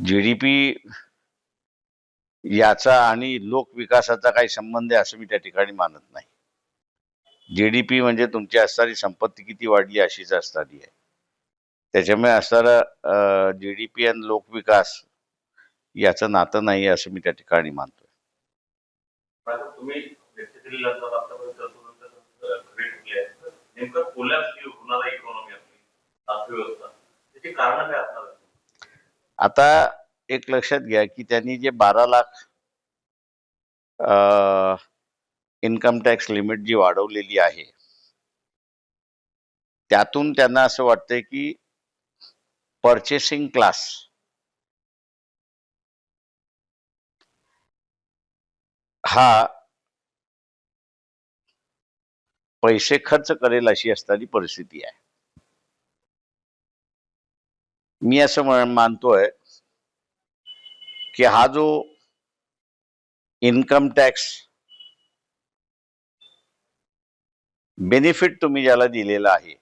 जी D P याचा आणि लोकविकासाचा काही संबंध आहे असं मी त्या ठिकाणी मानत नाही. जी डी पी म्हणजे तुमची असणारी संपत्ती किती वाढली अशीच असणारी आहे. त्याच्यामुळे असणारा जी डी पी आणि लोकविकास याचं नातं नाही आहे असं मी त्या ठिकाणी मानतोय. तुम्ही व्यक्त केलेलं असतात आतापर्यंत अर्थव्यवस्था ग्रेट केली आहे तर नेमकं कोलॅप्स जी होणार आहे इकॉनॉमी आपली अर्थव्यवस्था त्याची कारण काय असणार आहे? आता एक लक्षात घ्या की त्यांनी जे बारा लाख इन्कम टॅक्स लिमिट जी वाढवलेली आहे त्यातून त्यांना असं वाटतंय की पर्चेसिंग क्लास हा पैसे खर्च करेल अशी असणारी परिस्थिती आहे. मी असं मानतोय की हा जो इन्कम टॅक्स बेनिफिट तुम्ही ज्याला दिलेला आहे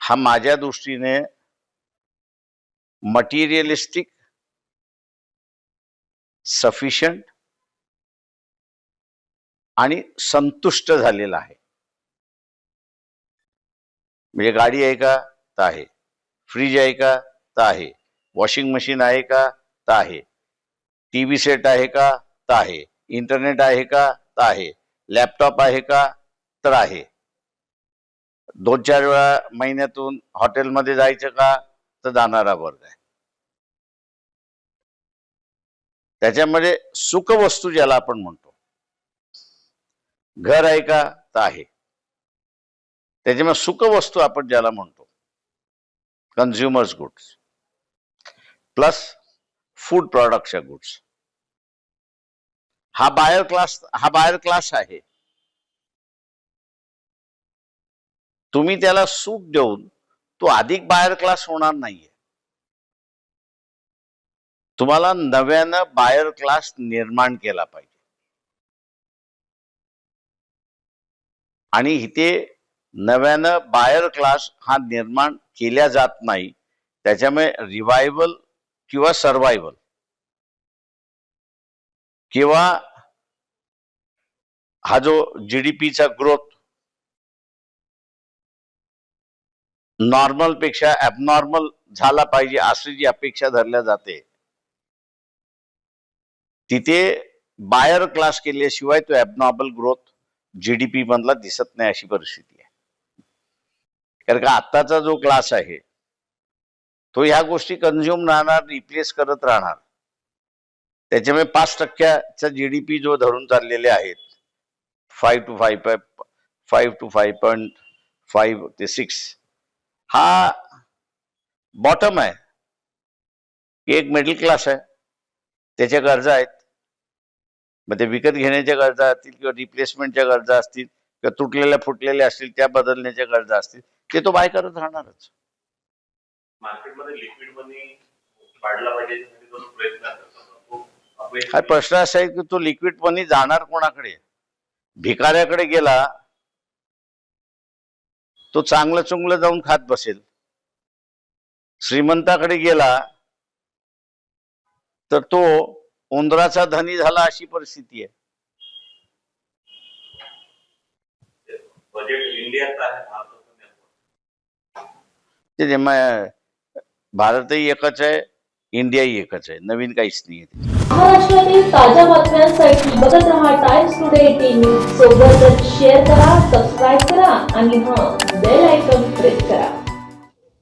हा माझ्या दृष्टीने मटेरियलिस्टिक सफिशियंट आणि संतुष्ट झालेला आहे. म्हणजे गाडी आहे का तर आहे. फ्रीज आहे का? तर आहे. वॉशिंग मशीन आहे का? तर आहे. टी व्ही सेट आहे का? तर आहे. इंटरनेट आहे का? तर आहे. लॅपटॉप आहे का? तर आहे. दोन चार वेळा महिन्यातून हॉटेलमध्ये जायचं का? तर जाणारा वर्ग आहे. त्याच्यामध्ये सुखवस्तू ज्याला आपण म्हणतो. घर आहे का? तर आहे. त्याच्यामुळे सुखवस्तू आपण ज्याला म्हणतो. कन्झ्युमर्स गुड्स प्लस फूड प्रॉडक्टच्या गुड्स हा बायर क्लास हा बायर क्लास आहे. तुम्ही त्याला सूट देऊन तो अधिक बायर क्लास होणार नाहीये. तुम्हाला नव्यानं बायर क्लास निर्माण केला पाहिजे. आणि इथे नव्यानं बायर क्लास हा निर्माण केल्या जात नाही. त्याच्यामुळे रिवायवल किंवा सर्वायवल किंवा हा जो जीडीपीचा ग्रोथ नॉर्मलपेक्षा ऍबनॉर्मल झाला पाहिजे अशी जी अपेक्षा धरल्या जाते तिथे बायर क्लास केल्याशिवाय तो ॲबनॉर्मल ग्रोथ जीडीपी मधला दिसत नाही अशी परिस्थिती आहे. कारण का आत्ताचा जो क्लास आहे तो ह्या गोष्टी कन्झ्युम राहणार रिप्लेस करत राहणार. त्याच्यामुळे पाच टक्क्याचा जी डी पी जो धरून चाललेले आहेत five two five five two five point five ते सिक्स हा बॉटम आहे. एक मिडल क्लास आहे. त्याच्या गरजा आहेत. मग ते विकत घेण्याच्या गरजा असतील किंवा रिप्लेसमेंटच्या गरजा असतील किंवा तुटलेल्या फुटलेल्या असतील त्या बदलण्याच्या गरजा असतील ते तो बाय करत राहणारच. मार्केटमध्ये लिक्विड मनी वाढला पाहिजे हा प्रश्न असा आहे की तो लिक्विड मनी जाणार कोणाकडे? भिकाऱ्याकडे गेला तो चांगलं चुंगलं जाऊन खात बसेल. श्रीमंताकडे गेला तर तो उंदराचा धनी झाला अशी परिस्थिती आहे. बजेट इंडियाचा आहे भारताचं नाही. भारतही एकच आहे इंडियाही एकच आहे. नवीन काहीच नाही आहे महाराष्ट्रातील ताज्या बातम्यांसाठी बघत रहा टाइम्स टुडे टीव्ही सोबतच शेअर करा सबस्क्राईब करा आणि हां